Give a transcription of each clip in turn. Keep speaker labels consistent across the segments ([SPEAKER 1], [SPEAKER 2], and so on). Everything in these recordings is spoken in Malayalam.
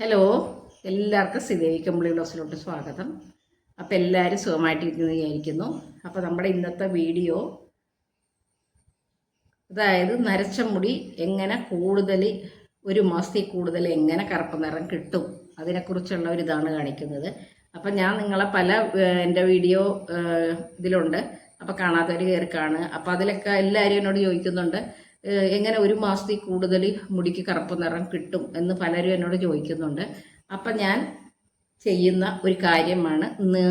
[SPEAKER 1] ഹലോ എല്ലാവർക്കും ശ്രീദേവി കമ്പിളി ബ്ലോസിലോട്ട് സ്വാഗതം. അപ്പോൾ എല്ലാവരും സുഖമായിട്ടിരിക്കുന്നു വിചാരിക്കുന്നു. അപ്പോൾ നമ്മുടെ ഇന്നത്തെ വീഡിയോ അതായത് നരച്ച മുടി എങ്ങനെ കൂടുതൽ ഒരു മാസത്തിൽ കൂടുതൽ എങ്ങനെ കറുപ്പ് നിറം കിട്ടും അതിനെക്കുറിച്ചുള്ള ഒരു ഇതാണ് കാണിക്കുന്നത്. അപ്പം ഞാൻ നിങ്ങളെ പല എന്റെ വീഡിയോ ഇതിലുണ്ട്. അപ്പോൾ കാണാത്തവർ കയറി കാണുക. അപ്പോൾ അതിലൊക്കെ എല്ലാവരും എന്നോട് ചോദിക്കുന്നുണ്ട് എങ്ങനെ ഒരു മാസത്തിൽ കൂടുതൽ മുടിക്ക് കറുപ്പ് നിറം കിട്ടും എന്ന് പലരും എന്നോട് ചോദിക്കുന്നുണ്ട്. അപ്പം ഞാൻ ചെയ്യുന്ന ഒരു കാര്യമാണ് ഇന്ന്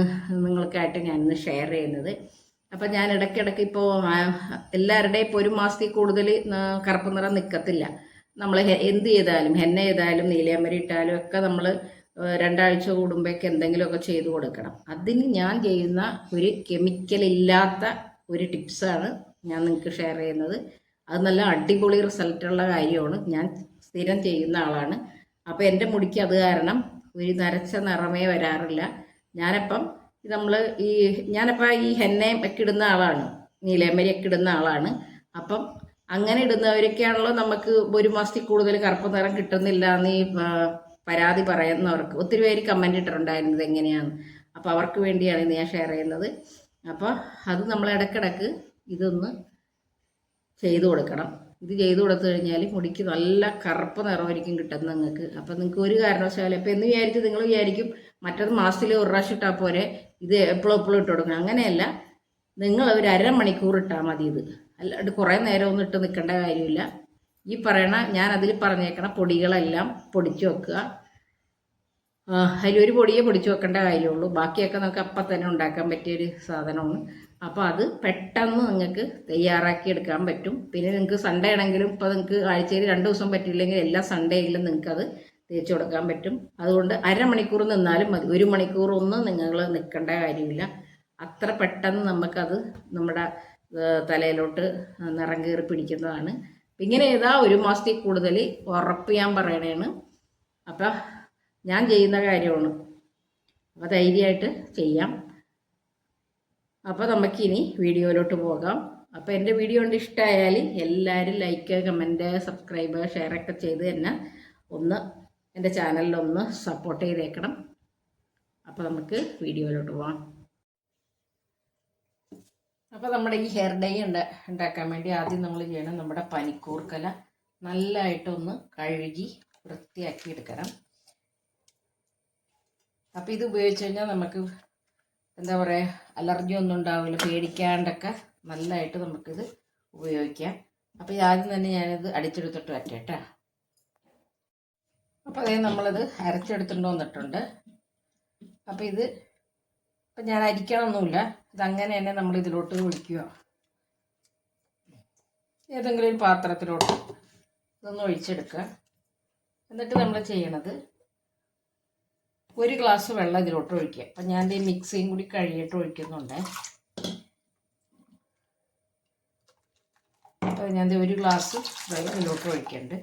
[SPEAKER 1] നിങ്ങൾക്കായിട്ട് ഞാൻ ഇന്ന് ഷെയർ ചെയ്യുന്നത്. അപ്പം ഞാൻ ഇടയ്ക്കിടയ്ക്ക് ഇപ്പോൾ എല്ലാവരുടെയും ഇപ്പോൾ ഒരു മാസത്തിൽ കൂടുതൽ കറുപ്പ് നിറം നിൽക്കത്തില്ല നമ്മൾ എന്ത് ചെയ്താലും ഹെന്ന ചെയ്താലും നീലയമരി ഇട്ടാലും ഒക്കെ നമ്മൾ രണ്ടാഴ്ച കൂടുമ്പോഴേക്ക് എന്തെങ്കിലുമൊക്കെ ചെയ്തു കൊടുക്കണം. അതിന് ഞാൻ ചെയ്യുന്ന ഒരു കെമിക്കൽ ഇല്ലാത്ത ഒരു ടിപ്സാണ് ഞാൻ നിങ്ങൾക്ക് ഷെയർ ചെയ്യുന്നത്. അത് നല്ല അടിപൊളി റിസൾട്ട് ഉള്ള കാര്യമാണ്. ഞാൻ സ്ഥിരം ചെയ്യുന്ന ആളാണ്. അപ്പോൾ എന്റെ മുടിക്ക് അത് കാരണം ഒരു നരച്ച നിറമേ വരാറില്ല. ഞാനപ്പം നമ്മൾ ഈ ഞാനപ്പോൾ ഈ ഹെന്നയും ഒക്കെ ഇടുന്ന ആളാണ്. നീലേമരി ഒക്കെ ഇടുന്ന ആളാണ്. അപ്പം അങ്ങനെ ഇടുന്നവരൊക്കെയാണല്ലോ നമുക്ക് ഒരു മാസത്തിൽ കൂടുതൽ കറുപ്പ് നിറം കിട്ടുന്നില്ല എന്ന് ഈ പരാതി പറയുന്നവർക്ക്. ഒത്തിരി പേര് കമന്റ് ഇട്ടിട്ടുണ്ടായിരുന്നത് എങ്ങനെയാണ് അപ്പോൾ അവർക്ക് വേണ്ടിയാണ് ഇന്ന് ഞാൻ ഷെയർ ചെയ്യുന്നത്. അപ്പോൾ അത് നമ്മൾ ഇടയ്ക്കിടയ്ക്ക് ഇതൊന്ന് ചെയ്തു കൊടുക്കണം. ഇത് ചെയ്തു കൊടുത്തു കഴിഞ്ഞാൽ മുടിക്ക് നല്ല കറുപ്പ് നിറമായിരിക്കും കിട്ടുന്നത് നിങ്ങൾക്ക്. അപ്പം നിങ്ങൾക്ക് ഒരു കാരണവശാലും ഇപ്പം എന്ന് വിചാരിച്ച് നിങ്ങൾ വിചാരിക്കും മറ്റത് മാസത്തിൽ ഒരു പ്രാവശ്യം ഇട്ടാൽ പോരെ ഇത് എപ്പോഴും എപ്പോഴും ഇട്ട് കൊടുക്കണം. അങ്ങനെയല്ല. നിങ്ങൾ ഒരു അര മണിക്കൂർ ഇട്ടാൽ മതി ഇത്. അല്ലാണ്ട് കുറേ നേരം ഒന്നും ഇട്ട് നിൽക്കേണ്ട കാര്യമില്ല. ഈ പറയണ ഞാൻ അതിൽ പറഞ്ഞേക്കണ പൊടികളെല്ലാം പൊടിച്ചു വെക്കുക. അതിലൊരു പൊടിയെ പൊടിച്ചു വെക്കേണ്ട കാര്യമുള്ളൂ. ബാക്കിയൊക്കെ നമുക്ക് അപ്പം തന്നെ ഉണ്ടാക്കാൻ പറ്റിയൊരു സാധനമാണ്. അപ്പോൾ അത് പെട്ടെന്ന് നിങ്ങൾക്ക് തയ്യാറാക്കി എടുക്കാൻ പറ്റും. പിന്നെ നിങ്ങൾക്ക് സൺഡേ ആണെങ്കിലും ഇപ്പോൾ നിങ്ങൾക്ക് ആഴ്ചയിൽ രണ്ട് ദിവസം പറ്റില്ലെങ്കിൽ എല്ലാ സൺഡേയിലും നിങ്ങൾക്കത് തേച്ച് കൊടുക്കാൻ പറ്റും. അതുകൊണ്ട് അരമണിക്കൂർ നിന്നാലും മതി. ഒരു മണിക്കൂർ ഒന്നും നിങ്ങൾ നിൽക്കേണ്ട കാര്യമില്ല. അത്ര പെട്ടെന്ന് നമുക്കത് നമ്മുടെ തലയിലോട്ട് നിറം കയറി പിടിക്കുന്നതാണ്. ഇങ്ങനെ ഏതാ ഒരു മാസത്തിൽ കൂടുതൽ ഉറപ്പ് ഞാൻ പറയണേണ്. അപ്പം ഞാൻ ചെയ്യുന്ന കാര്യമാണ്. അപ്പോൾ ധൈര്യമായിട്ട് ചെയ്യാം. അപ്പോൾ നമുക്കിനി വീഡിയോയിലോട്ട് പോകാം. അപ്പോൾ എന്റെ വീഡിയോ കൊണ്ട് ഇഷ്ടമായാൽ എല്ലാവരും ലൈക്ക് കമന്റ് സബ്സ്ക്രൈബ് ഷെയർ ഒക്കെ ചെയ്ത് തന്നെ ഒന്ന് എന്റെ ചാനലിലൊന്ന് സപ്പോർട്ട് ചെയ്തേക്കണം. അപ്പോൾ നമുക്ക് വീഡിയോയിലോട്ട് പോകാം. അപ്പോൾ നമ്മുടെ ഈ ഹെയർ ഡൈ ഉണ്ട ഉണ്ടാക്കാൻ വേണ്ടി ആദ്യം നമ്മൾ ചെയ്യണം നമ്മുടെ പനിക്കൂർക്കല നല്ലതായിട്ടൊന്ന് കഴുകി വൃത്തിയാക്കി എടുക്കണം അപ്പോൾ ഇത് ഉപയോഗിച്ച് കഴിഞ്ഞാൽ നമുക്ക് എന്താ പറയുക അലർജി ഒന്നും ഉണ്ടാവില്ല പേടിക്കാണ്ടൊക്കെ നല്ലതായിട്ട് നമുക്കിത് ഉപയോഗിക്കാം. അപ്പോൾ ആദ്യം തന്നെ ഞാനിത് അടിച്ചെടുത്തിട്ട് വരട്ടെ അപ്പോൾ അതേ നമ്മളിത് അരച്ചെടുത്തിട്ട് വന്നിട്ടുണ്ട്. അപ്പോൾ ഇത് ഇപ്പം ഞാൻ അരിക്കണമൊന്നുമില്ല ഇതങ്ങനെ തന്നെ നമ്മൾ ഇതിലോട്ട് ഒഴിക്കുക. ഏതെങ്കിലും ഒരു പാത്രത്തിലോട്ട് ഇതൊന്ന് ഒഴിച്ചെടുക്കുക. എന്നിട്ട് നമ്മൾ ചെയ്യണത് ഒരു ഗ്ലാസ് വെള്ളം ഇതിലോട്ട് ഒഴിക്കുക. അപ്പം ഞാൻ ഈ മിക്സിയും കൂടി കഴിയിട്ട് ഒഴിക്കുന്നുണ്ട്. അപ്പോൾ ഞാൻ ഒരു ഗ്ലാസ് വെള്ളം ഇതിലോട്ട് ഒഴിക്കുന്നുണ്ട്.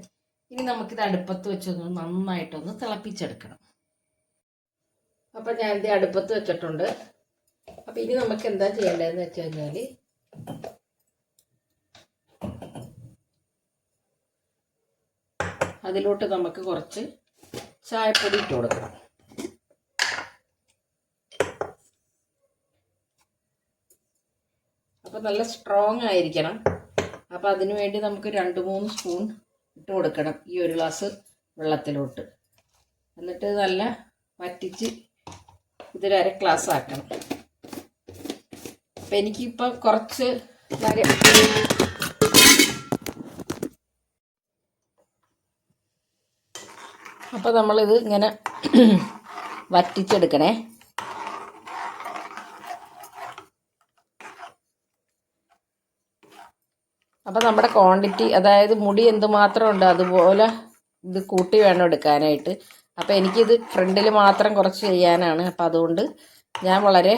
[SPEAKER 1] ഇനി നമുക്കിത് അടുപ്പത്ത് വെച്ചൊന്ന് നന്നായിട്ടൊന്ന് തിളപ്പിച്ചെടുക്കണം. അപ്പം ഞാൻ ഇത് അടുപ്പത്ത് വെച്ചിട്ടുണ്ട്. അപ്പം ഇനി നമുക്ക് എന്താ ചെയ്യേണ്ടതെന്ന് വെച്ച് കഴിഞ്ഞാൽ അതിലോട്ട് നമുക്ക് കുറച്ച് ചായപ്പൊടി ഇട്ട് കൊടുക്കണം. അപ്പോൾ നല്ല സ്ട്രോങ് ആയിരിക്കണം. അപ്പം അതിനു വേണ്ടി നമുക്ക് രണ്ട് മൂന്ന് സ്പൂൺ ഇട്ട് കൊടുക്കണം ഈ ഒരു ഗ്ലാസ് വെള്ളത്തിലോട്ട്. എന്നിട്ട് നല്ല വറ്റിച്ച് ഇതൊരു അര ഗ്ലാസ് ആക്കണം. അപ്പം എനിക്കിപ്പോൾ കുറച്ച് അപ്പം അപ്പോൾ നമ്മളിത് ഇങ്ങനെ വറ്റിച്ചെടുക്കണേ. അപ്പോൾ നമ്മുടെ ക്വാണ്ടിറ്റി അതായത് മുടി എന്തുമാത്രം ഉണ്ട് അതുപോലെ ഇത് കൂട്ടി വേണം എടുക്കാനായിട്ട്. അപ്പോൾ എനിക്കിത് ഫ്രണ്ടിൽ മാത്രം കുറച്ച് ചെയ്യാനാണ്. അപ്പോൾ അതുകൊണ്ട് ഞാൻ വളരെ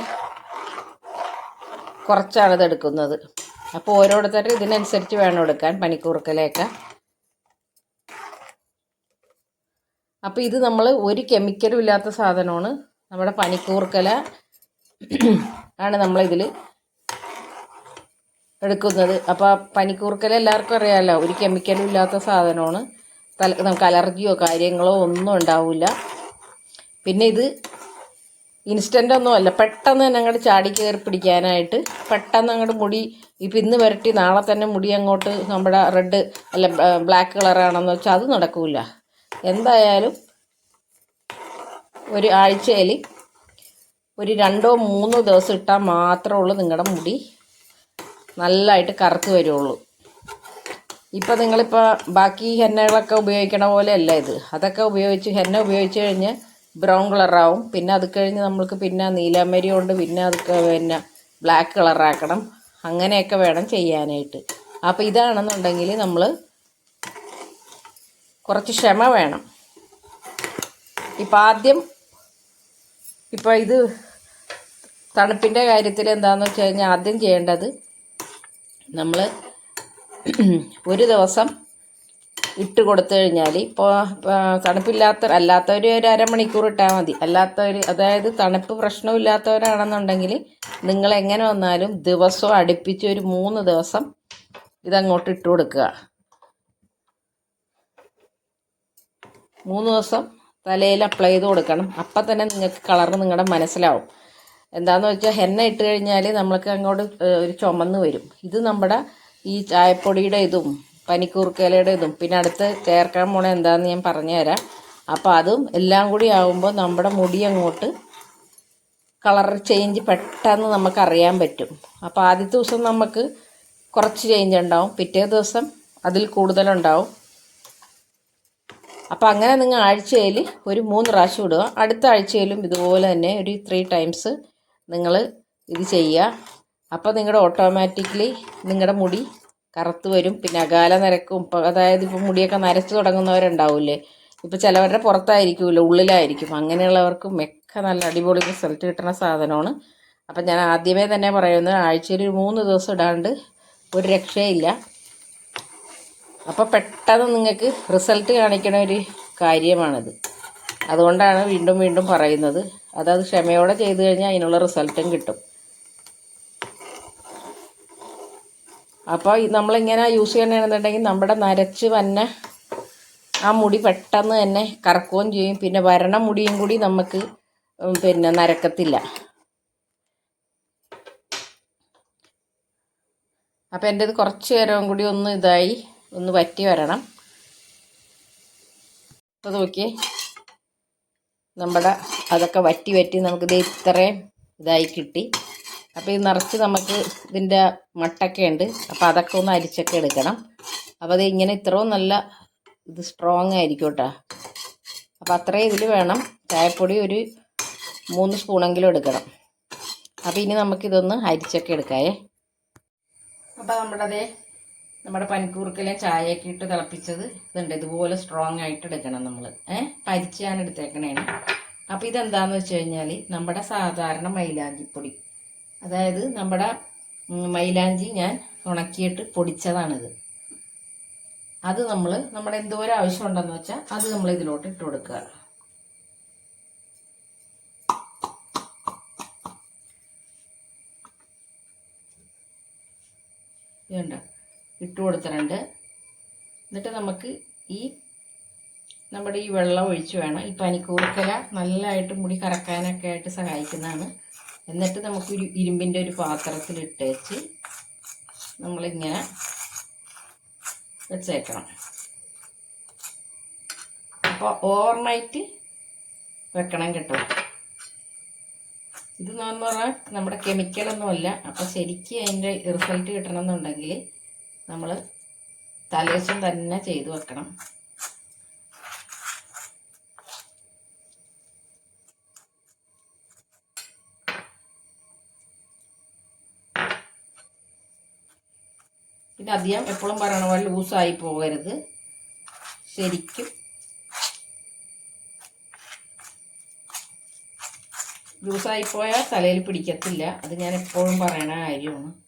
[SPEAKER 1] കുറച്ചാണ് ഇത് എടുക്കുന്നത്. അപ്പോൾ ഓരോരുത്തരും ഇതിനനുസരിച്ച് വേണം എടുക്കാൻ പനിക്കൂർക്കലയൊക്കെ. അപ്പോൾ ഇത് നമ്മൾ ഒരു കെമിക്കലും ഇല്ലാത്ത സാധനമാണ്. നമ്മുടെ പനിക്കൂർക്കല ആണ് നമ്മളിതിൽ എടുക്കുന്നത്. അപ്പോൾ പനിക്കൂർക്കൽ എല്ലാവർക്കും അറിയാമല്ലോ ഒരു കെമിക്കലും ഇല്ലാത്ത സാധനമാണ്. തല നമുക്ക് അലർജിയോ കാര്യങ്ങളോ ഒന്നും ഉണ്ടാവില്ല പിന്നെ ഇത് ഇൻസ്റ്റന്റ് ഒന്നും അല്ല പെട്ടെന്ന് തന്നെ അങ്ങോട്ട് ചാടി കയറി പിടിക്കാനായിട്ട് പെട്ടെന്ന് അങ്ങോട്ട് മുടി ഇപ്പം ഇന്ന് വരട്ടി നാളെ തന്നെ മുടി അങ്ങോട്ട് നമ്മുടെ റെഡ് അല്ല ബ്ലാക്ക് കളറാണെന്ന് വെച്ചാൽ അത് നടക്കില്ല എന്തായാലും ഒരു ആഴ്ചയിൽ ഒരു രണ്ടോ മൂന്നോ ദിവസം ഇട്ടാൽ മാത്രമേ ഉള്ളൂ നിങ്ങളുടെ മുടി നല്ലതായിട്ട് കറുത്ത് വരുള്ളൂ. ഇപ്പം നിങ്ങളിപ്പോൾ ബാക്കി ഹെന്നകളൊക്കെ ഉപയോഗിക്കണ പോലെ അല്ല ഇത്. അതൊക്കെ ഉപയോഗിച്ച് ഹെന്ന ഉപയോഗിച്ച് കഴിഞ്ഞ് ബ്രൗൺ കളറാവും. പിന്നെ അത് കഴിഞ്ഞ് നമ്മൾക്ക് പിന്നെ നീലാമരി കൊണ്ട് പിന്നെ അത് പിന്നെ ബ്ലാക്ക് കളറാക്കണം. അങ്ങനെയൊക്കെ വേണം ചെയ്യാനായിട്ട്. അപ്പോൾ ഇതാണെന്നുണ്ടെങ്കിൽ നമ്മൾ കുറച്ച് ക്ഷമ വേണം. ഇപ്പം ആദ്യം ഇപ്പോൾ ഇത് തണുപ്പിന്റെ കാര്യത്തിൽ എന്താണെന്ന് വെച്ച് കഴിഞ്ഞാൽ ആദ്യം ചെയ്യേണ്ടത് നമ്മൾ ഒരു ദിവസം ഇട്ട് കൊടുത്തു കഴിഞ്ഞാൽ ഇപ്പോൾ തണുപ്പില്ലാത്ത അല്ലാത്തവർ ഒരു അരമണിക്കൂർ ഇട്ടാൽ മതി. അല്ലാത്തവർ അതായത് തണുപ്പ് പ്രശ്നമില്ലാത്തവരാണെന്നുണ്ടെങ്കിൽ നിങ്ങൾ എങ്ങനെ വന്നാലും ദിവസവും അടുപ്പിച്ച് ഒരു മൂന്ന് ദിവസം ഇതങ്ങോട്ട് ഇട്ട് കൊടുക്കുക. മൂന്ന് ദിവസം തലയിൽ അപ്ലൈ ചെയ്ത് കൊടുക്കണം. അപ്പം തന്നെ നിങ്ങൾക്ക് കളർ നിങ്ങളുടെ മനസ്സിലാവും. എന്താണെന്ന് വെച്ചാൽ ഹെന്ന ഇട്ട് കഴിഞ്ഞാൽ നമ്മൾക്ക് അങ്ങോട്ട് ഒരു ചുമന്ന് വരും. ഇത് നമ്മുടെ ഈ ചായപ്പൊടിയുടെ ഇതും പനിക്കൂർക്കയിലയുടെ ഇതും. പിന്നെ അടുത്ത് ചേർക്കാൻ പോണ എന്താണെന്ന് ഞാൻ പറഞ്ഞുതരാം. അപ്പോൾ അതും എല്ലാം കൂടി ആകുമ്പോൾ നമ്മുടെ മുടി അങ്ങോട്ട് കളർ ചേഞ്ച് പെട്ടെന്ന് നമുക്ക് അറിയാൻ പറ്റും. അപ്പോൾ ആദ്യത്തെ ദിവസം നമുക്ക് കുറച്ച് ചേഞ്ച് ഉണ്ടാവും. പിറ്റേ ദിവസം അതിൽ കൂടുതലുണ്ടാവും. അപ്പോൾ അങ്ങനെ നിങ്ങൾ ആഴ്ചയിൽ ഒരു മൂന്ന് പ്രാവശ്യം ഇടുക. അടുത്ത ആഴ്ചയിലും ഇതുപോലെ തന്നെ ഒരു ത്രീ ടൈംസ് നിങ്ങൾ ഇത് ചെയ്യുക. അപ്പോൾ നിങ്ങളുടെ ഓട്ടോമാറ്റിക്കലി നിങ്ങളുടെ മുടി കറുത്ത് വരും. പിന്നെ അകാല നരക്കും. ഇപ്പം അതായത് ഇപ്പം മുടിയൊക്കെ നരച്ച് തുടങ്ങുന്നവരുണ്ടാവില്ലേ? ഇപ്പോൾ ചിലവരുടെ പുറത്തായിരിക്കുമല്ലോ ഉള്ളിലായിരിക്കും. അങ്ങനെയുള്ളവർക്കും മെക്ക നല്ല അടിപൊളി റിസൾട്ട് കിട്ടുന്ന സാധനമാണ്. അപ്പം ഞാൻ ആദ്യമേ തന്നെ പറയുന്നത് ആഴ്ചയിൽ ഒരു മൂന്ന് ദിവസം ഇടാണ്ട് ഒരു രക്ഷയില്ല. അപ്പോൾ പെട്ടെന്ന് നിങ്ങൾക്ക് റിസൾട്ട് കാണിക്കണ ഒരു കാര്യമാണിത്. അതുകൊണ്ടാണ് വീണ്ടും വീണ്ടും പറയുന്നത്. അതത് ക്ഷമയോടെ ചെയ്തു കഴിഞ്ഞാൽ അതിനുള്ള റിസൾട്ടും കിട്ടും. അപ്പോൾ നമ്മളിങ്ങനെ യൂസ് ചെയ്യണമെന്നുണ്ടെങ്കിൽ നമ്മുടെ നരച്ച് വന്ന ആ മുടി പെട്ടെന്ന് തന്നെ കറക്കുകയും ചെയ്യും. പിന്നെ വരണ മുടിയും കൂടി നമുക്ക് പിന്നെ നരക്കത്തില്ല. അപ്പോൾ എന്റെ ഇത് കുറച്ച് നേരവും കൂടി ഒന്ന് ഇതായി ഒന്ന് വറ്റി വരണം. അപ്പോൾ നോക്കിയേ. നമ്മുടെ അതൊക്കെ വറ്റി വറ്റി നമുക്കിത് ഇത്രയും ഇതായി കിട്ടി. അപ്പോൾ ഇത് നിറച്ച് നമുക്ക് ഇതിന്റെ മട്ടൊക്കെ ഉണ്ട്. അപ്പോൾ അതൊക്കെ ഒന്ന് അരിച്ചൊക്കെ എടുക്കണം. അപ്പോൾ അത് ഇങ്ങനെ ഇത്രയും നല്ല ഇത് സ്ട്രോങ് ആയിരിക്കും കേട്ടോ. അപ്പോൾ അത്രയും ഇതിൽ വേണം. ചായപ്പൊടി ഒരു മൂന്ന് സ്പൂണെങ്കിലും എടുക്കണം. അപ്പോൾ ഇനി നമുക്കിതൊന്ന് അരിച്ചൊക്കെ എടുക്കാവേ. അപ്പോൾ നമ്മുടെ അതേ നമ്മുടെ പനിക്കൂർക്കലെ ചായയൊക്കെ ഇട്ട് തിളപ്പിച്ചത് ഇതുണ്ട്. ഇതുപോലെ സ്ട്രോങ് ആയിട്ട് എടുക്കണം നമ്മൾ ഏഹ് പരിച്ചാണ് എടുത്തേക്കണേണ്. അപ്പോൾ ഇതെന്താന്ന് വെച്ച് കഴിഞ്ഞാൽ നമ്മുടെ സാധാരണ മൈലാഞ്ചിപ്പൊടി. അതായത് നമ്മുടെ മൈലാഞ്ചി ഞാൻ ഉണക്കിയിട്ട് പൊടിച്ചതാണിത്. അത് നമ്മൾ നമ്മുടെ എന്തോരം ആവശ്യമുണ്ടെന്ന് വെച്ചാൽ അത് നമ്മൾ ഇതിലോട്ട് ഇട്ട് കൊടുക്കുക. ഇതുണ്ട്. ഇട്ട് കൊടുത്തിട്ടുണ്ട്. എന്നിട്ട് നമുക്ക് ഈ നമ്മുടെ ഈ വെള്ളം ഒഴിച്ച് വേണം. ഈ പനിക്കൂർക്കല നല്ലതായിട്ട് മുടി കറക്കാനൊക്കെ ആയിട്ട് സഹായിക്കുന്നതാണ്. എന്നിട്ട് നമുക്ക് ഒരു ഇരുമ്പിന്റെ ഒരു പാത്രത്തിൽ ഇട്ടേച്ച് നമ്മളിങ്ങനെ വെച്ചേക്കണം. അപ്പോൾ ഓവർനൈറ്റ് വെക്കണം കേട്ടോ. ഇത് എന്ന് പറഞ്ഞാൽ നമ്മുടെ കെമിക്കലൊന്നുമല്ല അപ്പോൾ ശരിക്കും അതിന്റെ റിസൾട്ട് കിട്ടണമെന്നുണ്ടെങ്കിൽ നമ്മൾ തലേശം തന്നെ ചെയ്തു വെക്കണം. പിന്നെ അധികം എപ്പോഴും പറയണ പോലെ ലൂസായി പോകരുത്. ശരിക്കും. ലൂസായി പോയാൽ തലയിൽ പിടിക്കത്തില്ല. അത് ഞാൻ എപ്പോഴും പറയണ കാര്യമാണ്.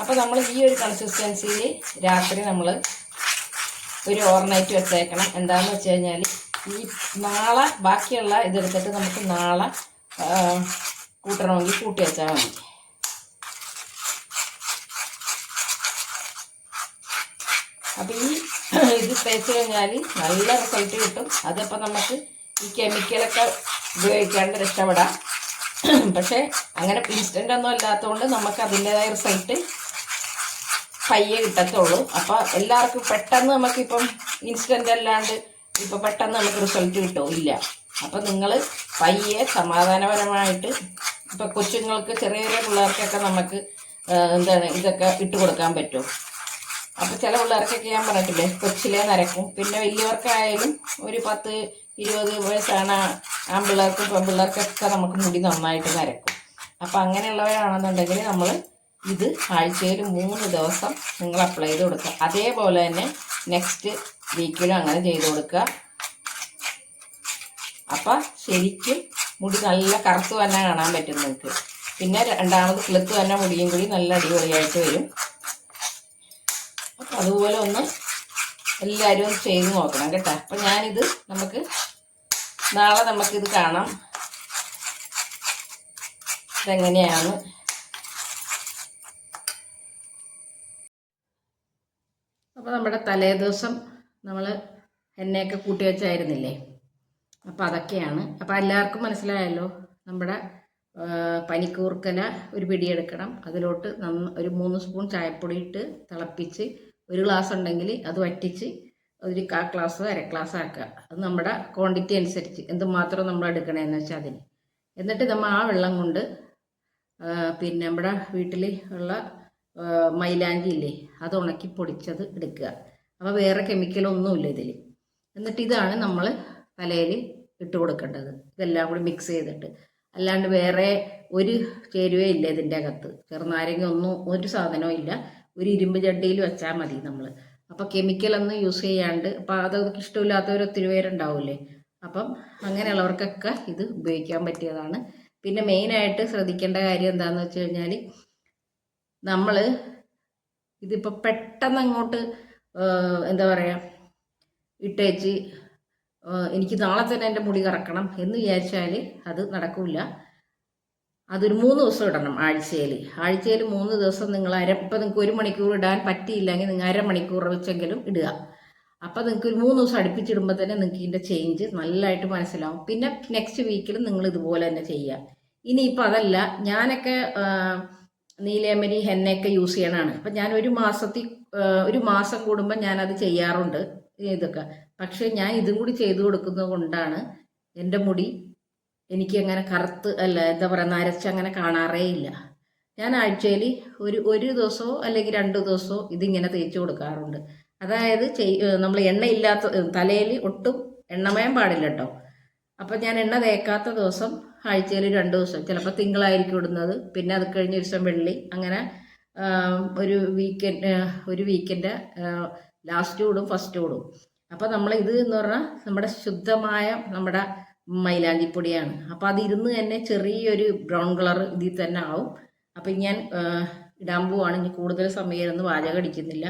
[SPEAKER 1] അപ്പോൾ നമ്മൾ ഈ ഒരു കൺസിസ്റ്റൻസിയിൽ രാത്രി നമ്മൾ ഒരു ഓവർനൈറ്റ് വെച്ചേക്കണം. എന്താണെന്ന് വെച്ച് കഴിഞ്ഞാൽ ഈ നാളെ ബാക്കിയുള്ള ഇതെടുത്തിട്ട് നമുക്ക് നാളെ കൂട്ടണമെങ്കിൽ കൂട്ടി വെച്ചാൽ മതി. അപ്പോൾ ഈ ഇത് തേച്ച് കഴിഞ്ഞാൽ നല്ല റിസൾട്ട് കിട്ടും. അതപ്പോൾ നമുക്ക് ഈ കെമിക്കലൊക്കെ ഉപയോഗിക്കാണ്ട് രക്ഷപ്പെടാം. പക്ഷേ അങ്ങനെ ഇൻസ്റ്റന്റ് ഒന്നും അല്ലാത്തതുകൊണ്ട് നമുക്ക് അതിന്റെതായ റിസൾട്ട് പയ്യെ കിട്ടത്തുള്ളൂ. അപ്പോൾ എല്ലാവർക്കും പെട്ടെന്ന് നമുക്കിപ്പം ഇൻസ്റ്റന്റ് അല്ലാണ്ട് ഇപ്പം പെട്ടെന്ന് നമുക്ക് റിസൾട്ട് കിട്ടുമോ ഇല്ല. അപ്പം നിങ്ങൾ പയ്യെ സമാധാനപരമായിട്ട് ഇപ്പം കൊച്ചുങ്ങൾക്ക് ചെറിയ ചെറിയ പിള്ളേർക്കൊക്കെ നമുക്ക് എന്താണ് ഇതൊക്കെ ഇട്ട് കൊടുക്കാൻ പറ്റും. അപ്പോൾ ചില പിള്ളേർക്കൊക്കെ ഞാൻ പറഞ്ഞിട്ടില്ലേ കൊച്ചിലെ നരക്കും. പിന്നെ വലിയവർക്കായാലും ഒരു പത്ത് ഇരുപത് വയസ്സാണ് ആൺപിള്ളേർക്കും പെൺപിള്ളേർക്കൊക്കെ നമുക്ക് മുടി നന്നായിട്ട് നരക്കും. അപ്പം അങ്ങനെയുള്ളവരാണെന്നുണ്ടെങ്കിൽ നമ്മൾ ഇത് ആഴ്ചയിൽ മൂന്ന് ദിവസം നിങ്ങൾ അപ്ലൈ ചെയ്ത് കൊടുക്കുക. അതേപോലെ തന്നെ നെക്സ്റ്റ് വീക്കിലും അങ്ങനെ ചെയ്ത് കൊടുക്കുക. അപ്പം ശരിക്കും മുടി നല്ല കറുത്ത് തന്നെ കാണാൻ പറ്റും നിങ്ങൾക്ക്. പിന്നെ രണ്ടാമത് കിളുത്ത് തന്നെ മുടിയും കൂടി നല്ല അടിപൊളിയായിട്ട് വരും. അപ്പം അതുപോലെ ഒന്ന് എല്ലാവരും ചെയ്ത് നോക്കണം കേട്ടോ. അപ്പം ഞാനിത് നമുക്ക് നാളെ നമുക്കിത് കാണാം. ഇതെങ്ങനെയാണ് അപ്പോൾ നമ്മുടെ തലേ ദിവസം നമ്മൾ എണ്ണയൊക്കെ കൂട്ടി വെച്ചായിരുന്നില്ലേ? അപ്പോൾ അതൊക്കെയാണ്. അപ്പോൾ എല്ലാവർക്കും മനസ്സിലായല്ലോ നമ്മുടെ പനിക്കൂർക്കല ഒരു പിടിയെടുക്കണം അതിലോട്ട് നന്ന ഒരു മൂന്ന് സ്പൂൺ ചായപ്പൊടി ഇട്ട് തിളപ്പിച്ച് ഒരു ഗ്ലാസ് ഉണ്ടെങ്കിൽ അത് വറ്റിച്ച് ഒരു കാ ഗ്ലാസ് അര ഗ്ലാസ് ആക്കുക. അത് നമ്മുടെ ക്വാണ്ടിറ്റി അനുസരിച്ച് എന്തുമാത്രം നമ്മൾ എടുക്കണമെന്ന് വെച്ചാൽ അതിന്. എന്നിട്ട് നമ്മൾ ആ വെള്ളം കൊണ്ട് പിന്നെ നമ്മുടെ വീട്ടിൽ ഉള്ള മൈലാഞ്ചി ഇല്ലേ? അത് ഉണക്കി പൊടിച്ചത് എടുക്കുക. അപ്പോൾ വേറെ കെമിക്കലൊന്നുമില്ല ഇതിൽ എന്നിട്ട് ഇതാണ് നമ്മൾ തലയിൽ ഇട്ട് കൊടുക്കേണ്ടത്. ഇതെല്ലാം കൂടി മിക്സ് ചെയ്തിട്ട്. അല്ലാണ്ട് വേറെ ഒരു ചേരുവേ ഇല്ല ഇതിന്റെ അകത്ത്. ചെറുനാരങ്ങ ഒന്നും ഒരു സാധനവും ഇല്ല. ഒരു ഇരുമ്പ് ചട്ടിയിൽ വെച്ചാൽ മതി നമ്മൾ അപ്പോൾ കെമിക്കലൊന്നും യൂസ് ചെയ്യാണ്ട് അപ്പോൾ അതൊക്കെ ഇഷ്ടമില്ലാത്തവർ ഒത്തിരി പേരുണ്ടാവില്ലേ അപ്പം അങ്ങനെയുള്ളവർക്കൊക്കെ ഇത് ഉപയോഗിക്കാൻ പറ്റിയതാണ്. പിന്നെ മെയിനായിട്ട് ശ്രദ്ധിക്കേണ്ട കാര്യം എന്താണെന്ന് വെച്ച് കഴിഞ്ഞാൽ നമ്മൾ ഇതിപ്പോൾ പെട്ടെന്ന് അങ്ങോട്ട് എന്താ പറയുക ഇട്ടേച്ച് എനിക്ക് നാളെ തന്നെ എന്റെ മുടി കറക്കണം എന്ന് വിചാരിച്ചാൽ അത് നടക്കില്ല അതൊരു മൂന്ന് ദിവസം ഇടണം ആഴ്ചയിൽ ആഴ്ചയിൽ മൂന്ന് ദിവസം നിങ്ങൾ അര ഇപ്പം നിങ്ങൾക്ക് ഒരു മണിക്കൂർ ഇടാൻ പറ്റിയില്ലെങ്കിൽ നിങ്ങൾ അരമണിക്കൂർ വെച്ചെങ്കിലും ഇടുക. അപ്പം നിങ്ങൾക്ക് ഒരു മൂന്ന് ദിവസം അടുപ്പിച്ചിടുമ്പോൾ തന്നെ നിങ്ങൾക്ക് ഇതിന്റെ ചേഞ്ച് നല്ലതായിട്ട് മനസ്സിലാവും. പിന്നെ നെക്സ്റ്റ് വീക്കിലും നിങ്ങൾ ഇതുപോലെ തന്നെ ചെയ്യുക ഇനിയിപ്പോൾ അതല്ല ഞാനൊക്കെ ആ, നീലയമരി ഹെന്നയൊക്കെ യൂസ് ചെയ്യണതാണ് അപ്പം ഞാൻ ഒരു മാസത്തിൽ ഒരു മാസം കൂടുമ്പോൾ ഞാനത് ചെയ്യാറുണ്ട് ഇതൊക്കെ. പക്ഷേ ഞാൻ ഇതും കൂടി ചെയ്തു കൊടുക്കുന്നത് കൊണ്ടാണ് എന്റെ മുടി എനിക്ക് അങ്ങനെ കറുത്ത് അല്ല എന്താ പറയുക നരച്ച് അങ്ങനെ കാണാറേ ഇല്ല. ഞാൻ ആഴ്ചയിൽ ഒരു ഒരു ദിവസമോ അല്ലെങ്കിൽ രണ്ട് ദിവസമോ ഇതിങ്ങനെ തേച്ച് കൊടുക്കാറുണ്ട്. അതായത് നമ്മൾ എണ്ണയില്ലാത്ത തലയിൽ ഒട്ടും എണ്ണമയം പാടില്ല കേട്ടോ. അപ്പം ഞാൻ എണ്ണ തേക്കാത്ത ദിവസം ആഴ്ചയിൽ രണ്ട് ദിവസം. ചിലപ്പോൾ തിങ്കളായിരിക്കും ഇടുന്നത്. പിന്നെ അത് കഴിഞ്ഞ ദിവസം വെള്ളി. അങ്ങനെ ഒരു വീക്കെൻഡ് ഒരു വീക്കെൻഡ് ലാസ്റ്റ് ഇടും ഫസ്റ്റ് ഇടും. അപ്പോൾ നമ്മൾ ഇത് എന്ന് പറഞ്ഞാൽ നമ്മുടെ ശുദ്ധമായ നമ്മുടെ മൈലാഞ്ചിപ്പൊടിയാണ്. അപ്പോൾ അത് ഇരുന്ന് തന്നെ ചെറിയൊരു ബ്രൗൺ കളർ ഇതിൽ തന്നെ ആവും. അപ്പം ഞാൻ ഇടാൻ പോവാണ്. ഇനി കൂടുതൽ സമയമൊന്നും വാചകം അടിക്കുന്നില്ല.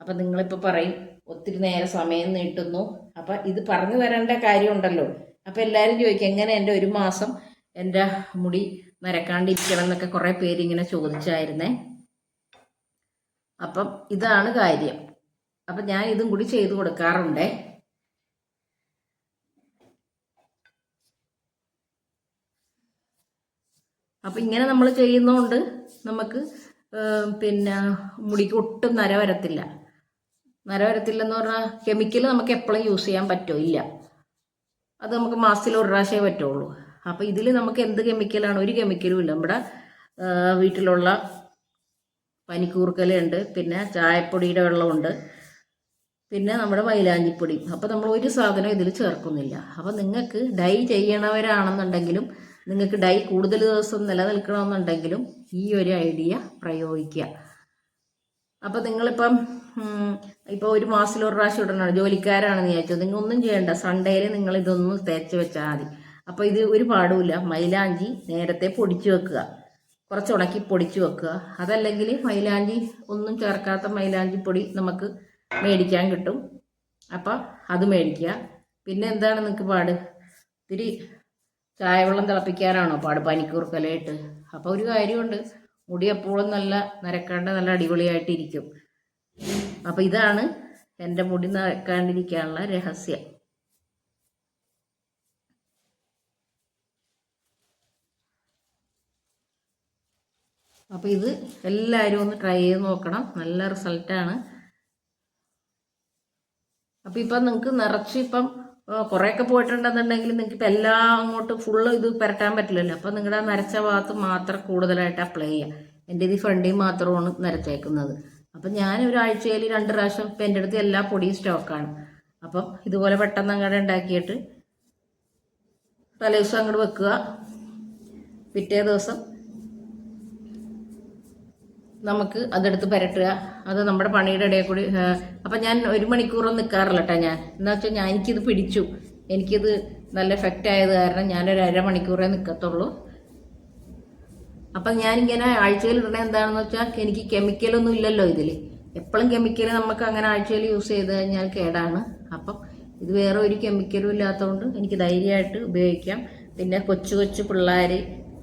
[SPEAKER 1] അപ്പം നിങ്ങളിപ്പോൾ പറയും ഒത്തിരി നേരം സമയം നീട്ടുന്നു. അപ്പം ഇത് പറഞ്ഞു തരേണ്ട കാര്യമുണ്ടല്ലോ അപ്പം എല്ലാവരും ചോദിക്കും എങ്ങനെ എന്റെ ഒരു മാസം എന്റെ മുടി നരക്കാണ്ടിരിക്കണം എന്നൊക്കെ കുറേ പേര് ഇങ്ങനെ ചോദിച്ചായിരുന്നേ. അപ്പം ഇതാണ് കാര്യം. അപ്പം ഞാൻ ഇതും കൂടി ചെയ്തു കൊടുക്കാറുണ്ടേ. അപ്പം ഇങ്ങനെ നമ്മൾ ചെയ്യുന്നതുകൊണ്ട് നമുക്ക് പിന്നെ മുടിക്ക് ഒട്ടും നര വരത്തില്ല. നര വരത്തില്ലെന്ന് പറഞ്ഞാൽ കെമിക്കൽ നമുക്ക് എപ്പോഴും യൂസ് ചെയ്യാൻ പറ്റുമോ ഇല്ല. അത് നമുക്ക് മാസത്തിൽ ഒരു പ്രാവശ്യമേ പറ്റുള്ളൂ. അപ്പോൾ ഇതിൽ നമുക്ക് എന്ത് കെമിക്കലാണ് ഒരു കെമിക്കലും ഇല്ല. നമ്മുടെ വീട്ടിലുള്ള പനിക്കൂർക്കലുണ്ട് പിന്നെ ചായപ്പൊടിയുടെ വെള്ളമുണ്ട്. പിന്നെ നമ്മുടെ മൈലാഞ്ചിപ്പൊടി. അപ്പോൾ നമ്മൾ ഒരു സാധനം ഇതിൽ ചേർക്കുന്നില്ല. അപ്പോൾ നിങ്ങൾക്ക് ഡൈ ചെയ്യണവരാണെന്നുണ്ടെങ്കിലും നിങ്ങൾക്ക് ഡൈ കൂടുതൽ ദിവസം നിലനിൽക്കണമെന്നുണ്ടെങ്കിലും ഈ ഒരു ഐഡിയ പ്രയോഗിക്കുക. അപ്പോൾ നിങ്ങളിപ്പം ഇപ്പോൾ ഒരു മാസത്തിൽ ഒരു പ്രാവശ്യം ഇടണം? ജോലിക്കാരാണെന്ന് വിചാരിച്ചോ? നിങ്ങൾ ഒന്നും ചെയ്യണ്ട. സൺഡേയിൽ നിങ്ങൾ ഇതൊന്ന് തേച്ച് വെച്ചാൽ മതി. അപ്പോൾ ഇത് ഒരു പാടുമില്ല. മൈലാഞ്ചി നേരത്തെ പൊടിച്ചു വെക്കുക. കുറച്ച് ഉണക്കി പൊടിച്ചു വെക്കുക. അതല്ലെങ്കിൽ മൈലാഞ്ചി ഒന്നും ചേർക്കാത്ത മൈലാഞ്ചി പൊടി നമുക്ക് മേടിക്കാൻ കിട്ടും. അപ്പോൾ അത് മേടിക്കുക. പിന്നെ എന്താണ് നിങ്ങൾക്ക് പാട്? ഇത്തിരി ചായവെള്ളം തിളപ്പിക്കാനാണോ പാട് പനിക്കൂർക്കലായിട്ട് അപ്പോൾ ഒരു കാര്യമുണ്ട്. മുടി എപ്പോഴും നല്ല നരക്കാണ്ട് നല്ല അടിപൊളിയായിട്ടിരിക്കും. അപ്പോൾ ഇതാണ് എന്റെ മുടി നരക്കാണ്ടിരിക്കാനുള്ള രഹസ്യം. അപ്പോൾ ഇത് എല്ലാവരും ഒന്ന് ട്രൈ ചെയ്ത് നോക്കണം. നല്ല റിസൾട്ടാണ് അപ്പോൾ ഇപ്പം നിങ്ങൾക്ക് നിറച്ച് ഇപ്പം കുറേയൊക്കെ പോയിട്ടുണ്ടെന്നുണ്ടെങ്കിൽ നിങ്ങൾക്ക് ഇപ്പം എല്ലാം അങ്ങോട്ട് ഫുള്ള് ഇത് പുരട്ടാൻ പറ്റില്ലല്ലോ. അപ്പോൾ നിങ്ങളുടെ ആ നരച്ച ഭാഗത്ത് മാത്രം കൂടുതലായിട്ട് അപ്ലൈ ചെയ്യുക എന്റെ ഇത് ഫ്രണ്ടിൽ മാത്രമാണ് നരച്ചേക്കുന്നത് അപ്പം ഞാൻ ഒരാഴ്ചയിൽ രണ്ട് പ്രാവശ്യം ഇപ്പം എന്റെ അടുത്ത് എല്ലാ പൊടിയും സ്റ്റോക്കാണ് അപ്പം ഇതുപോലെ പെട്ടെന്ന് അങ്ങോട്ട് ഉണ്ടാക്കിയിട്ട് തലേ ദിവസം അങ്ങോട്ട് വെക്കുക. പിറ്റേ ദിവസം നമുക്ക് അതെടുത്ത് പരട്ടുക. അത് നമ്മുടെ പണിയുടെ ഇടയിൽ കൂടി അപ്പം ഞാൻ ഒരു മണിക്കൂറും നിൽക്കാറില്ല കേട്ടോ ഞാൻ. എന്താ വെച്ചാൽ ഞാൻ എനിക്കിത് പിടിച്ചു. എനിക്കിത് നല്ല എഫക്റ്റ് ആയത് കാരണം ഞാനൊരു അരമണിക്കൂറേ നിൽക്കത്തുള്ളൂ അപ്പം ഞാനിങ്ങനെ ആഴ്ചയിൽ ഇടണ എന്താണെന്ന് വെച്ചാൽ എനിക്ക് കെമിക്കലൊന്നും ഇല്ലല്ലോ ഇതിൽ എപ്പോഴും കെമിക്കൽ നമുക്ക് അങ്ങനെ ആഴ്ചയിൽ യൂസ് ചെയ്ത് കഴിഞ്ഞാൽ കേടാണ്. അപ്പം ഇത് വേറെ ഒരു കെമിക്കലും ഇല്ലാത്തതുകൊണ്ട് എനിക്ക് ധൈര്യമായിട്ട് ഉപയോഗിക്കാം. പിന്നെ കൊച്ചു കൊച്ചു പിള്ളേർ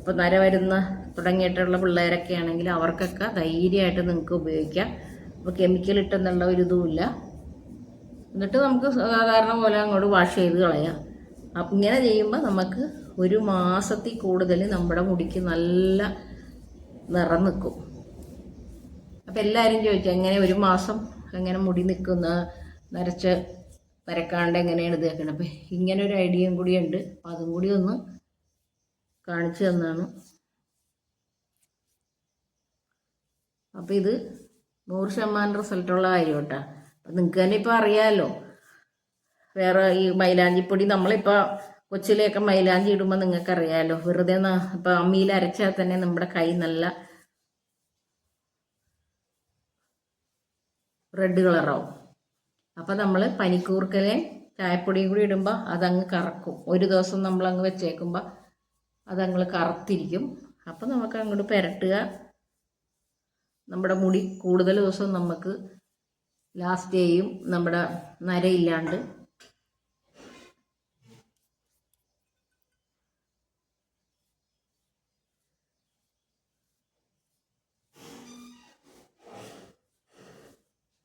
[SPEAKER 1] ഇപ്പം നര വരുന്ന തുടങ്ങിയിട്ടുള്ള പിള്ളേരൊക്കെ ആണെങ്കിൽ അവർക്കൊക്കെ ധൈര്യമായിട്ട് നിങ്ങൾക്ക് ഉപയോഗിക്കാം. അപ്പോൾ കെമിക്കൽ ഇട്ടെന്നുള്ള ഒരു ഇതുമില്ല എന്നിട്ട് നമുക്ക് സാധാരണ പോലെ അങ്ങോട്ട് വാഷ് ചെയ്ത് കളയാം. അപ്പം ഇങ്ങനെ ചെയ്യുമ്പോൾ നമുക്ക് ഒരു മാസത്തിൽ കൂടുതൽ നമ്മുടെ മുടിക്ക് നല്ല നിറം നിൽക്കും. അപ്പം എല്ലാവരും ചോദിച്ചു എങ്ങനെ ഒരു മാസം എങ്ങനെ മുടി നിൽക്കുന്ന നരച്ച് വരക്കാണ്ട് എങ്ങനെയാണ് ഇത് കേൾക്കുന്നത് അപ്പം ഇങ്ങനെ ഒരു ഐഡിയയും കൂടിയുണ്ട് അപ്പം അതും കൂടി ഒന്ന് കാണിച്ചു തന്നാണ് അപ്പം ഇത് നൂറ് ശതമാനം റിസൾട്ടുള്ള കാര്യം കേട്ടോ. നിങ്ങൾക്ക് തന്നെ ഇപ്പോൾ അറിയാലോ. വേറെ ഈ മൈലാഞ്ചിപ്പൊടി നമ്മളിപ്പോൾ കൊച്ചിലെയൊക്കെ മൈലാഞ്ചി ഇടുമ്പോൾ നിങ്ങൾക്ക് അറിയാലോ വെറുതെ ഇപ്പം അമ്മിയിൽ അരച്ചാൽ തന്നെ നമ്മുടെ കൈ നല്ല റെഡ് കളറാവും അപ്പം നമ്മൾ പനിക്കൂർക്കലെ ചായപ്പൊടിയും കൂടി ഇടുമ്പോൾ അതങ്ങ് കറക്കും. ഒരു ദിവസം നമ്മളങ്ങ് വെച്ചേക്കുമ്പോൾ അതങ്ങ് കറുത്തിരിക്കും. അപ്പം നമുക്ക് അങ്ങോട്ട് പുരട്ടുക. നമ്മുടെ മുടി കൂടുതൽ ദിവസം നമുക്ക് ലാസ്റ്റ് ചെയ്യും നമ്മുടെ നരയില്ലാണ്ട്.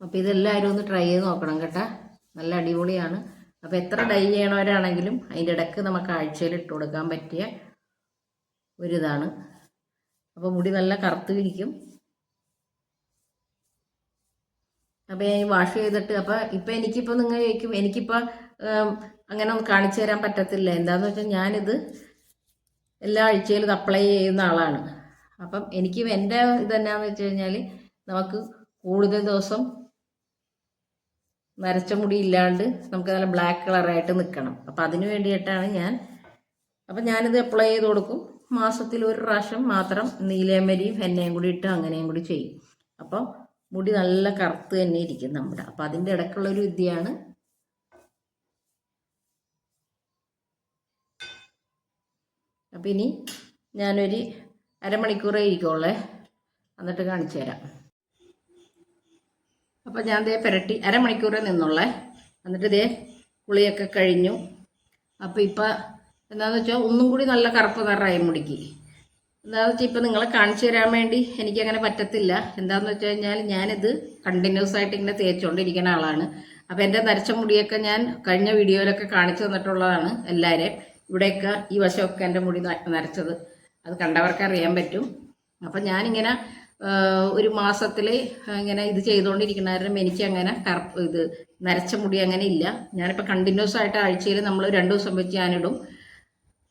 [SPEAKER 1] അപ്പോൾ ഇതെല്ലാവരും ഒന്ന് ട്രൈ ചെയ്ത് നോക്കണം കേട്ടോ. നല്ല അടിപൊളിയാണ്. അപ്പോൾ എത്ര ഡൈ ചെയ്യണവരാണെങ്കിലും അതിന്റെ ഇടയ്ക്ക് നമുക്ക് ആഴ്ചയിൽ ഇട്ട് കൊടുക്കാൻ പറ്റിയ ഒരിതാണ് അപ്പോൾ മുടി നല്ല കറുത്ത് വിരിക്കും അപ്പോൾ ഞാൻ വാഷ് ചെയ്തിട്ട് അപ്പോൾ ഇപ്പം എനിക്കിപ്പോൾ നിങ്ങൾ ചോദിക്കും എനിക്കിപ്പോൾ അങ്ങനെ ഒന്ന് കാണിച്ചു തരാൻ പറ്റത്തില്ല. എന്താന്ന് വെച്ചാൽ ഞാനിത് എല്ലാ ആഴ്ചയിലും അപ്ലൈ ചെയ്യുന്ന ആളാണ്. അപ്പം എനിക്ക് എന്റെ ഇതെന്നാന്ന് വെച്ച് കഴിഞ്ഞാൽ നമുക്ക് കൂടുതൽ ദിവസം നരച്ച മുടി ഇല്ലാണ്ട് നമുക്ക് നല്ല ബ്ലാക്ക് കളറായിട്ട് നിൽക്കണം അപ്പം അതിന് വേണ്ടിയിട്ടാണ് ഞാൻ അപ്പം ഞാനിത് അപ്ലൈ ചെയ്ത് കൊടുക്കും. മാസത്തിൽ ഒരു പ്രാവശ്യം മാത്രം നീലേമരിയും എണ്ണയും കൂടി ഇട്ട് അങ്ങനെയും കൂടി ചെയ്യും. അപ്പോൾ മുടി നല്ല കറുത്ത് തന്നെ ഇരിക്കും നമ്മുടെ. അപ്പം അതിന്റെ ഇടയ്ക്കുള്ളൊരു വിദ്യയാണ് അപ്പം ഇനി ഞാനൊരു അരമണിക്കൂറേ ഇരിക്കുള്ളേ എന്നിട്ട് കാണിച്ചു തരാം. അപ്പോൾ ഞാൻ ദേ പുരട്ടി അരമണിക്കൂറേ നിന്നുള്ളേ. എന്നിട്ട് ദേ കുളിയൊക്കെ കഴിഞ്ഞു. അപ്പോൾ ഇപ്പം എന്താണെന്ന് വെച്ചാൽ ഒന്നും കൂടി നല്ല കറുപ്പ് നിറമായി മുടിക്ക്. എന്താണെന്ന് വെച്ചാൽ ഇപ്പം നിങ്ങളെ കാണിച്ചു തരാൻ വേണ്ടി എനിക്കങ്ങനെ പറ്റത്തില്ല. എന്താണെന്ന് വെച്ച് കഴിഞ്ഞാൽ ഞാനിത് കണ്ടിന്യൂസ് ആയിട്ട് ഇങ്ങനെ തേച്ചുകൊണ്ടിരിക്കുന്ന ആളാണ്. അപ്പം എന്റെ നരച്ച മുടിയൊക്കെ ഞാൻ കഴിഞ്ഞ വീഡിയോയിലൊക്കെ കാണിച്ചു തന്നിട്ടുള്ളതാണ് എല്ലാവരെയും ഇവിടെയൊക്കെ ഈ വശമൊക്കെ എന്റെ മുടി നരച്ചത്. അത് കണ്ടവർക്ക് അറിയാൻ പറ്റും. അപ്പം ഞാനിങ്ങനെ ഒരു മാസത്തിൽ ഇങ്ങനെ ഇത് ചെയ്തുകൊണ്ടിരിക്കുന്ന കാരണം എനിക്ക് അങ്ങനെ കറുപ്പ് ഇത് നരച്ച മുടി അങ്ങനെ ഇല്ല. ഞാനിപ്പോൾ കണ്ടിന്യൂസ് ആയിട്ട് ആഴ്ചയിൽ നമ്മൾ രണ്ട് ദിവസം വെച്ച് ഞാനിടും.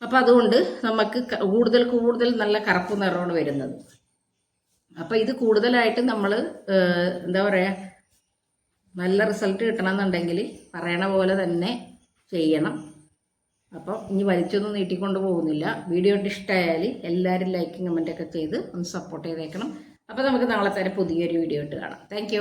[SPEAKER 1] അപ്പോൾ അതുകൊണ്ട് നമുക്ക് കൂടുതൽ കൂടുതൽ നല്ല കറുപ്പ് നിറമാണ് വരുന്നത്. അപ്പോൾ ഇത് കൂടുതലായിട്ട് നമ്മൾ എന്താ പറയുക നല്ല റിസൾട്ട് കിട്ടണമെന്നുണ്ടെങ്കിൽ പറയണ പോലെ തന്നെ ചെയ്യണം. അപ്പോൾ ഇനി വലിച്ചൊന്നും നീട്ടിക്കൊണ്ട് പോകുന്നില്ല. വീഡിയോ ഇഷ്ടമായാൽ എല്ലാവരും ലൈക്കും കമന്റൊക്കെ ചെയ്ത് ഒന്ന് സപ്പോർട്ട് ചെയ്തേക്കണം. അപ്പോൾ നമുക്ക് നാളെ തന്നെ പുതിയൊരു വീഡിയോ ഇട്ട് കാണാം. താങ്ക്